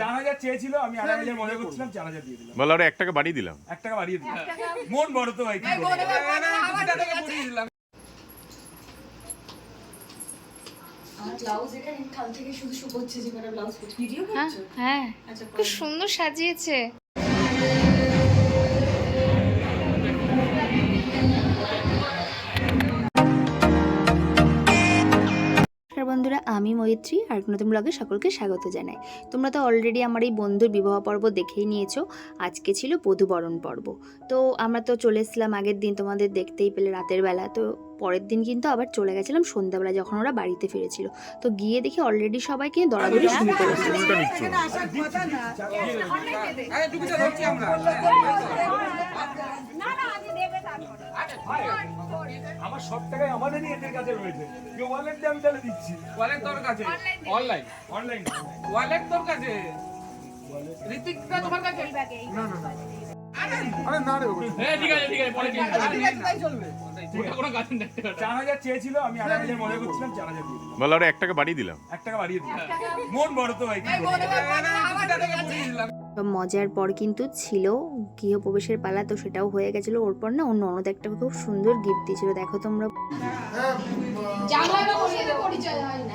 চার হাজার চেয়েছিল আমি আড়াই হাজার মনে করছিলাম চার হাজার দিয়ে দিলাম। বলো আরও এক টাকা বাড়িয়ে দিলাম। এক টাকা বাড়িয়ে দিলাম। মন বড় তো ভাই কি করব? আমার আমি মৈত্রী আর নতুন ব্লগে সকলকে স্বাগত জানাই। তোমরা তো অলরেডি আমার এই বন্ধুর বিবাহ পর্ব দেখেই নিয়েছো। আজকে ছিল বধুবরণ পর্ব। তো আমরা তো চলে এসেছিলাম আগের দিন তোমাদের দেখতেই পেলে রাতের বেলা। তো পরের দিন কিন্তু আবার চলে গেছিলাম সন্ধ্যাবেলা যখন ওরা বাড়িতে ফিরেছিল। তো গিয়ে দেখি অলরেডি সবাইকে দরাদরি শুরু করে দিয়েছে। আমার সব টাকাই আমাদেরই এদের কাছে রয়েছে। কেউ ওয়ালেট দিয়ে আমি তাহলে দিচ্ছি। ওয়ালেট তোর কাছে? অনলাইন অনলাইন ওয়ালেট তোর কাছে? ঋতিকটা তোমার কাছে? হ্যাঁ ঠিক আছে ঠিক আছে পরে কাছে চার হাজার চেয়েছিল আমি আড়াই হাজার মনে করছিলাম চার হাজার দিয়ে দিলাম। বলো এক টাকা বাড়িয়ে দিলাম। এক টাকা বাড়িয়ে দিলাম। মন বড় তো ভাই? তো মজার পর কিন্তু ছিল গৃহপ্রবেশের পালা তো সেটাও হয়ে গেছিল। ওর পর না ওর ননদ একটা খুব সুন্দর গিফট দিয়েছিল। দেখো তোমরা। হয় না।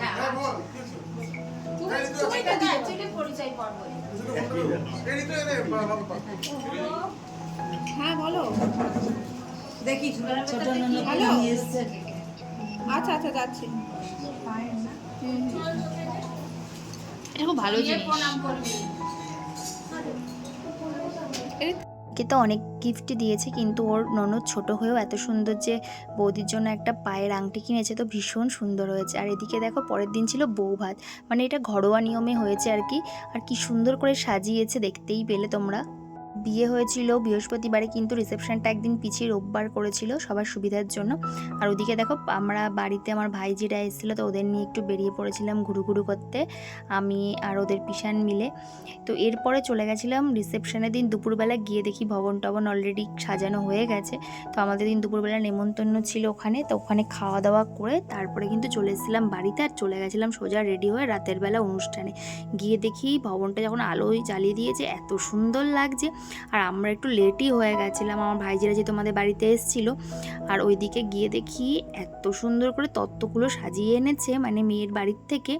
তুমি তুমি তো অ্যাকচুয়ালি পরিচয় পর্ব হ্যাঁ বলো। দেখি আচ্ছা আচ্ছা যাচ্ছি। এটা খুব ভালো জিনিস। কে তো অনেক গিফট দিয়েছে, কিন্তু ওর ননদ ছোট হয়েও এত সুন্দর যে বৌদির জন্য একটা পায়ের আংটি কিনেছে তো ভীষণ সুন্দর হয়েছে। আর এদিকে দেখো পরের দিন ছিল বউ ভাত মানে এটা ঘরোয়া নিয়মে হয়েছে আর কি। আর কি সুন্দর করে সাজিয়েছে, দেখতেই পেলে তোমরা। বিয়ে হয়েছিল, বৃহস্পতিবারে কিন্তু রিসেপশনটা একদিন পিছিয়ে রোববার করেছিল সবার সুবিধার জন্য। আর ওদিকে দেখো, আমরা বাড়িতে আমার ভাইজিরা এসেছিল, তো ওদের নিয়ে একটু বেরিয়ে পড়েছিলাম ঘুরু ঘুরু করতে, আমি আর ওদের পিসান মিলে। তো এরপরে চলে গেছিলাম রিসেপশনের দিন, দুপুরবেলা গিয়ে দেখি ভবন টবন অলরেডি সাজানো হয়ে গেছে। তো আমাদের দিন দুপুরবেলা নেমন্তন্ন ছিল ওখানে, তো ওখানে খাওয়া দাওয়া করে তারপরে কিন্তু চলে এসেছিলাম বাড়িতে আর চলে গেছিলাম সোজা রেডি হয়ে রাতের বেলা অনুষ্ঠানে। গিয়ে দেখি ভবনটা যখন আলোয় জ্বালিয়ে দিয়েছে, এত সুন্দর লাগছে। আর আমরা একটু লেটই হয়ে গেছিলাম। আমার ভাইজিরা যে তোমাদের বাড়িতে এসেছিল। আর ওইদিকে গিয়ে দেখি এত সুন্দর করে তত্ত্বগুলো সাজিয়ে এনেছে মানে মেয়ের বাড়ির থেকে।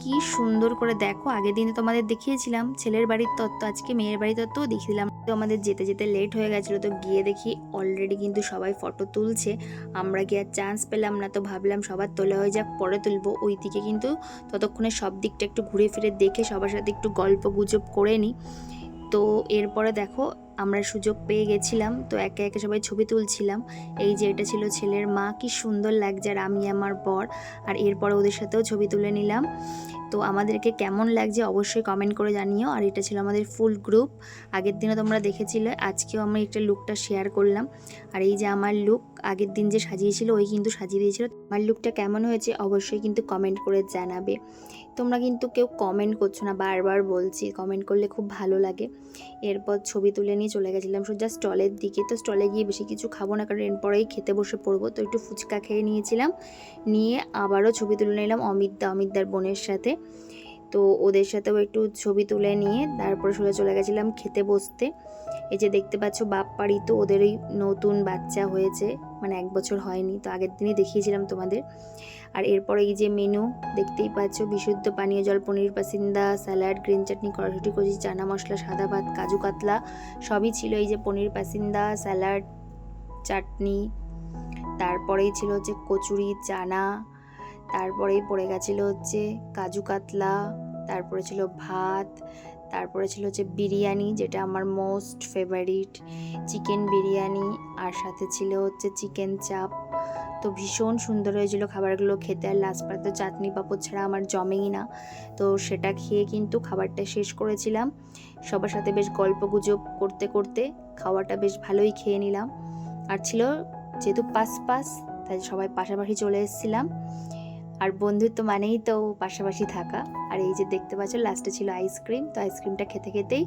কি সুন্দর করে দেখো। আগের দিনে তোমাদের দেখিয়েছিলাম, ছেলের বাড়ির তত্ত্ব, আজকে মেয়ের বাড়ির তত্ত্বও দেখিয়েছিলাম। তো আমাদের যেতে যেতে লেট হয়ে গেছিল, তো গিয়ে দেখি অলরেডি কিন্তু সবাই ফটো তুলছে। আমরা কি আর চান্স পেলাম না, তো ভাবলাম সবার তোলা হয়ে যাক, পরে তুলবো। ওই দিকে কিন্তু ততক্ষণে সব দিকটা একটু ঘুরে ফিরে দেখে সবার সাথে একটু গল্প গুজব করে নিই। তো এরপরে দেখো আমরা সুযোগ পেয়ে গেছিলাম, তো একে একে সবাই ছবি তুলছিলাম। এই যে এটা ছিল ছেলের মা, কি সুন্দর লাগছে আর আমি আমার বর। আর এরপরে ওদের সাথেও ছবি তুলে নিলাম। তো আমাদেরকে কেমন লাগছে অবশ্যই কমেন্ট করে জানিও। আর এটা ছিল আমাদের ফুল গ্রুপ আগের দিনও তোমরা দেখেছিলে, আজকেও আমি একটা লুকটা শেয়ার করলাম। আর এই যে আমার লুক আগের দিন যে সাজিয়েছিল, ওই কিন্তু সাজিয়ে দিয়েছিল। আমার লুকটা কেমন হয়েছে অবশ্যই কিন্তু কমেন্ট করে জানাবে। তোমরা কিন্তু কেউ কমেন্ট করছ না, বারবার বলছি কমেন্ট করলে খুব ভালো লাগে। এরপর ছবি তুলে নিয়ে চলে গেছিলাম সোজা স্টলের দিকে। তো স্টলে গিয়ে বেশি কিছু খাব না, কারণ এরপরেই খেতে বসে পড়ব। তো একটু ফুচকা খেয়ে নিয়েছিলাম। নিয়ে আবারও ছবি তুলে নিলাম অমিতদা অমিতদার বোনের সাথে। তো ওদের সাথেও একটু ছবি তুলে নিয়ে তারপরে সোজা চলে গেছিলাম খেতে বসতে। এই যে দেখতে পাচ্ছ বাপ বাড়ি তো ওদেরই নতুন বাচ্চা হয়েছে মানে এক বছর হয়নি, তো আগের দিনই দেখিয়েছিলাম তোমাদের। আর এরপরে এই যে মেনু, দেখতেই পাচ্ছ বিশুদ্ধ পানীয় জল, পনির, পাসিন্দা, স্যালাড, গ্রিন চাটনি কড়াশুটি কচি, চানা মশলা, সাদা ভাত, কাজু কাতলা, সবই ছিল এই যে পনির, পাসিন্দা, স্যালাড, চাটনি। তারপরেই ছিল হচ্ছে কচুরি, চানা, তারপরেই পড়ে গেছিল হচ্ছে কাজু কাতলা তারপরে ছিল ভাত, তারপরে ছিল হচ্ছে বিরিয়ানি, যেটা আমার মোস্ট ফেভারিট চিকেন বিরিয়ানি, আর সাথে ছিল হচ্ছে চিকেন চাপ তো ভীষণ সুন্দর হয়েছিল খাবারগুলো খেতে, আর লাস্ট পাতে চাটনি পাঁপড় ছাড়া আমার জমেই না। তো সেটা খেয়ে কিন্তু খাবারটা শেষ করেছিলাম। সবার সাথে বেশ গল্প গুজব করতে করতে খাওয়াটা বেশ ভালোই খেয়ে নিলাম। আর ছিল যেহেতু পাস পাস তাই সবাই পাশাপাশি চলে এসেছিলাম। আর বন্ধুত্ব মানেই তো পাশাপাশি থাকা। আর এই যে দেখতে পাচ্ছ লাস্টে ছিল আইসক্রিম তো আইসক্রিমটা খেতে খেতেই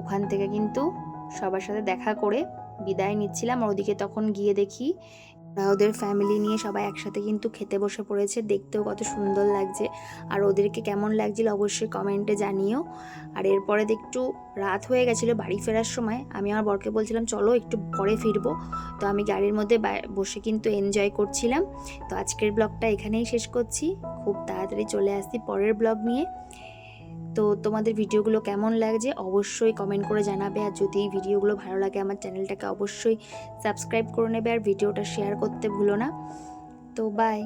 ওখান থেকে কিন্তু সবার সাথে দেখা করে বিদায় নিচ্ছিলাম। আর ওদিকে তখন গিয়ে দেখি ওরা ওদের ফ্যামিলি নিয়ে সবাই একসাথে কিন্তু খেতে বসে পড়েছে। দেখতেও কত সুন্দর লাগছে। আর ওদেরকে কেমন লাগছিল অবশ্যই কমেন্টে জানিও। আর এরপরে একটু রাত হয়ে গেছিল বাড়ি ফেরার সময়। আমি আমার বরকে বলছিলাম, চলো একটু পরে ফিরবো। তো আমি গাড়ির মধ্যে বসে কিন্তু এনজয় করছিলাম। তো আজকের ব্লগটা এখানেই শেষ করছি। খুব তাড়াতাড়ি চলে আসছি পরের ব্লগ নিয়ে। তো তোমাদের ভিডিওগুলো কেমন লাগছে অবশ্যই কমেন্ট করে জানাবে। আর যদি এই ভিডিওগুলো ভালো লাগে, আমার চ্যানেলটাকে অবশ্যই সাবস্ক্রাইব করে নেবে। আর ভিডিওটা শেয়ার করতে ভুলো না। তো বাই